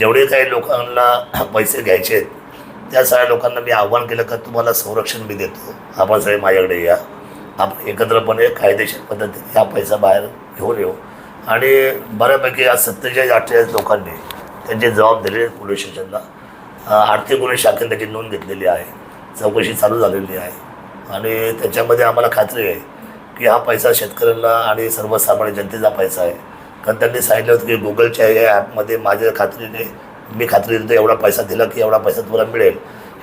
जेवढे काही लोकांना पैसे घ्यायचे आहेत त्या सगळ्या लोकांना मी आव्हान केलं का तुम्हाला संरक्षण मी देतो. आपण सगळे माझ्याकडे या. आपण एकत्रपणे कायदेशीर पद्धतीने हा पैसा बाहेर घेऊन येऊ. आणि बऱ्यापैकी आज सत्तेचाळीस अठ्ठेचाळीस लोकांनी त्यांची जबाब दिलेले पोलीस स्टेशनला. आर्थिक गुन्हे शाखेने त्याची नोंद घेतलेली आहे. चौकशी चालू झालेली आहे. आणि त्याच्यामध्ये आम्हाला खात्री आहे की हा पैसा शेतकऱ्यांना आणि सर्वसामान्य जनतेचा पैसा आहे. कारण त्यांनी सांगितलं होतं की गुगलच्या या ॲपमध्ये माझ्या खात्रीने मी खात्री देतो एवढा पैसा दिला की एवढा पैसा तुम्हाला मिळेल.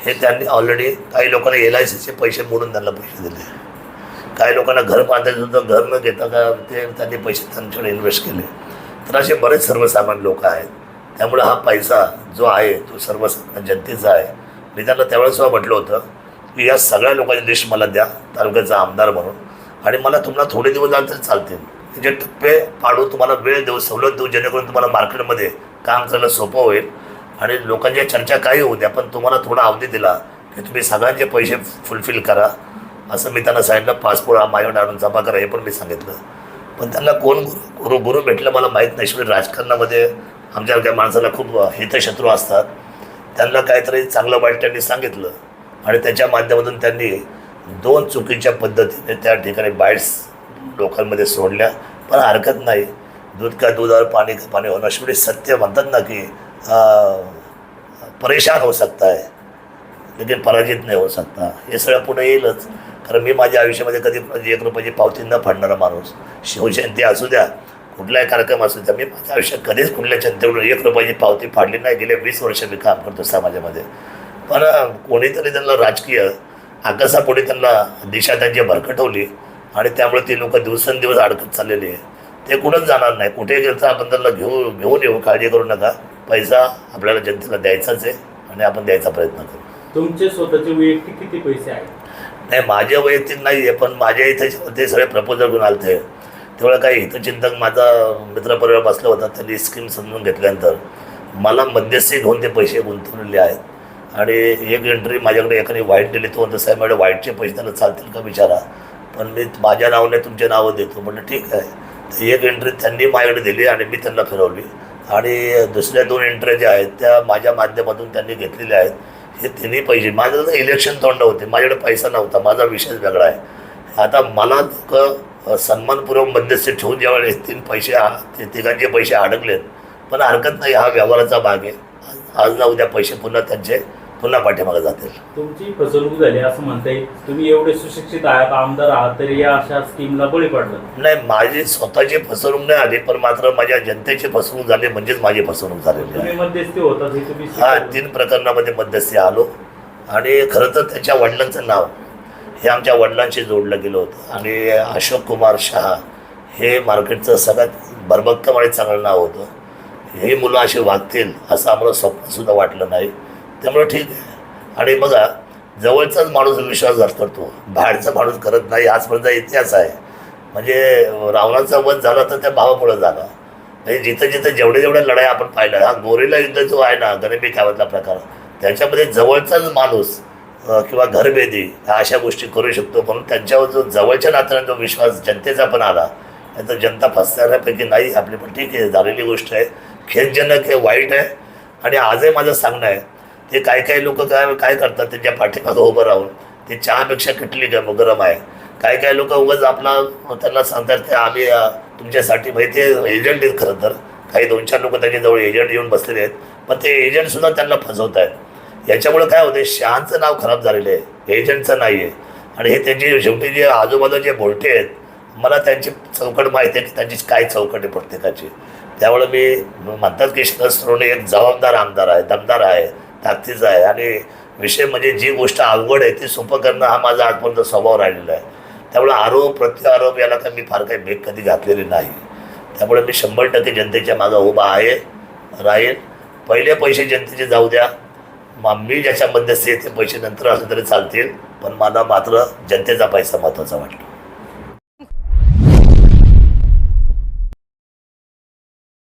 हे त्यांनी ऑलरेडी काही लोकांना एल आय सीचे पैसे मोडून त्यांना पैसे दिले. काही लोकांना घर बांधायचं होतं घर न घेता का ते त्यांनी पैसे त्यांच्याकडे इन्व्हेस्ट केले. तर असे बरेच सर्वसामान्य लोक आहेत. त्यामुळे हा पैसा जो आहे तो सर्वसामान्य जनतेचा आहे. मी त्यांना त्यावेळेस सुद्धा म्हटलं होतं की या सगळ्या लोकांची लिस्ट मला द्या तालुक्याचा आमदार म्हणून. आणि मला तुम्हाला थोडे दिवस झाले तरी चालतील. जे टप्पे पाडू तुम्हाला वेळ देऊ सवलत देऊ जेणेकरून तुम्हाला मार्केटमध्ये काम करायला सोपं होईल. आणि लोकांच्या चर्चा काही होऊ द्या पण तुम्हाला थोडा अवधी दिला की तुम्ही सगळ्यांचे पैसे फुलफिल करा. असं मी त्यांना सांगितलं पासपोर्ट हा माझ्याकडे आणून जमा करा हे पण मी सांगितलं. पण त्यांना कोण गुरु गुरु गुरु भेटलं मला माहीत नाही. शिवाय राजकारणामध्ये आमच्या काही माणसाला खूप हितशत्रू असतात. त्यांना काहीतरी चांगलं वाईट त्यांनी सांगितलं. आणि त्याच्या माध्यमातून त्यांनी दोन चुकीच्या पद्धतीने त्या ठिकाणी बाईट्स लोकांमध्ये सोडल्या पण हरकत नाही. दूध का दूधावर पाणी का पाणी होणं शेवटी म्हणजे सत्य म्हणतात ना की परेशान हो सकता है लेकिन पराजित नाही होऊ सकता हे सगळं पुढे येईलच. कारण मी माझ्या आयुष्यामध्ये कधी म्हणजे एक रुपयाची पावती न फाडणारा माणूस. शिवजयंती असू द्या कुठलाही कार्यक्रम असू द्या मी माझ्या आयुष्यात कधीच कुठल्या जनतेकडून एक रुपयाची पावती फाडली नाही. गेले वीस वर्ष मी काम करतो समाजामध्ये. पण कोणीतरी त्यांना राजकीय आकाशापुढे त्यांना दिशा त्यांची भरकटवली. आणि त्यामुळे ती लोक दिवसेंदिवस अडकत चाललेली आहे ते कुठंच जाणार नाही. कुठे गेलं तर आपण त्यांना घेऊ घेऊन येऊ. काळजी करू नका. पैसा आपल्याला जनतेला द्यायचाच आहे आणि आपण द्यायचा प्रयत्न करू. तुमचे स्वतःचे वैयक्तिक किती पैसे आहेत? नाही माझ्या वैयक्तिक नाही आहे पण माझ्या इथे ते सगळे प्रपोजल घेऊन आले ते तेवढं काही हितचिंतक माझा मित्रपरिवार बसला होता. त्यांनी स्कीम समजून घेतल्यानंतर मला मध्यस्थी घेऊन ते पैसे गुंतवलेले आहेत. आणि एक एंट्री माझ्याकडे एकाने वाईट दिली. तो म्हणतो साहेब माझ्या वाईटचे पैसे त्यांना चालतील का विचारा पण मी माझ्या नावाने तुमचे नावं देतो. म्हटलं ठीक आहे. तर एक एंट्री त्यांनी माझ्याकडे दिली आणि मी त्यांना फिरवली. आणि दुसऱ्या दोन एंट्र्या ज्या आहेत त्या माझ्या माध्यमातून त्यांनी घेतलेल्या आहेत. हे तिन्ही पैसे माझं तर इलेक्शन तोंड होते. माझ्याकडे पैसा नव्हता. माझा विषयच वेगळा आहे. आता मला लोक सन्मानपूर्वक मध्यस्थी ठेवून ज्यावेळेस तीन पैसे ते तिघांचे पैसे अडकलेत. पण हरकत नाही हा व्यवहाराचा भाग आहे. आज- आज ना उद्या पैसे पुन्हा त्यांचे पुन्हा पाठीमागे जातील. तुमची फसवणूक झाली असं म्हणता येईल. तुम्ही एवढे सुशिक्षित आहात आमदार आहात तरी या अशा स्कीमला बळी पडलं. नाही माझी स्वतःची फसवणूक नाही आली पण मात्र माझ्या जनतेची फसवणूक झाली म्हणजेच माझी फसवणूक झालेली आहे. मध्यस्थी होतात हे तुम्ही हा स्वीकारलं. तीन प्रकरणामध्ये मध्यस्थी आलो. आणि खरं तर त्याच्या वडिलांचं नाव हे आमच्या वडिलांशी जोडलं गेलं होतं. आणि अशोक कुमार शहा हे मार्केटचं सगळ्यात भरभक्कम आणि चांगलं नाव होतं. ही मुलं अशी वागतील असं आम्हाला स्वप्नसुद्धा वाटलं नाही. त्यामुळे ठीक आहे. आणि बघा जवळचाच माणूस विश्वासघात करतो बाहेरचा माणूस करत नाही आजपर्यंत इतिहास आहे. म्हणजे रावणाचा वध झाला तर त्या भावामुळं झाला म्हणजे जिथं जिथं जेवढे जेवढ्या लढाई आपण पाहिल्या हा गोरेला युद्ध जो आहे ना गरिबी खावातला प्रकार त्याच्यामध्ये जवळचाच माणूस किंवा घरभेदी ह्या अशा गोष्टी करू शकतो. म्हणून त्यांच्यावर जो जवळच्या नात्याने जो विश्वास जनतेचा पण आला तर जनता फसणाऱ्यापैकी नाही आपली पण ठीक आहे झालेली गोष्ट आहे. खेदजनक आहे वाईट आहे. आणि आजही माझं सांगणं आहे ते काही काही लोक काय काय करतात त्यांच्या पाठीमागं उभं राहून? ते चहापेक्षा किटली गरम गरम आहे? काही काही लोक उगाच आपला त्यांना सांगतात ते आम्ही तुमच्यासाठी म्हणजे माहिती एजंट आहेत खरं तर. काही दोन चार लोक त्यांच्याजवळ एजंट येऊन बसलेले आहेत. पण ते एजंटसुद्धा त्यांना फसवत आहेत. याच्यामुळे काय होते शहाचं नाव खराब झालेलं आहे. एजंटचं नाही आहे आणि हे त्यांचे शेवटी जे आजूबाजूचे भोलटे आहेत मला त्यांची चौकट माहिती आहे की त्यांची काय चौकट आहे प्रत्येकाची. त्यामुळे मी म्हणतात की शरद एक जबाबदार आमदार आहे दमदार आहे. ताकदीचा आहे. आणि विषय म्हणजे जी गोष्ट अवघड आहे ती सोपं करणं हा माझा आजपर्यंत स्वभाव राहिलेला आहे. त्यामुळे आरोप प्रत्यारोप याला तर मी फार काही भेट कधी घातलेली नाही. त्यामुळे मी शंभर टक्के जनतेच्या माझा उभा आहे राहील पहिले पैसे जनतेचे जाऊ द्या. मी ज्याच्या मध्यस्थी ते पैसे नंतर असले तरी चालतील. पण मला मात्र जनतेचा पैसा महत्त्वाचा वाटतो.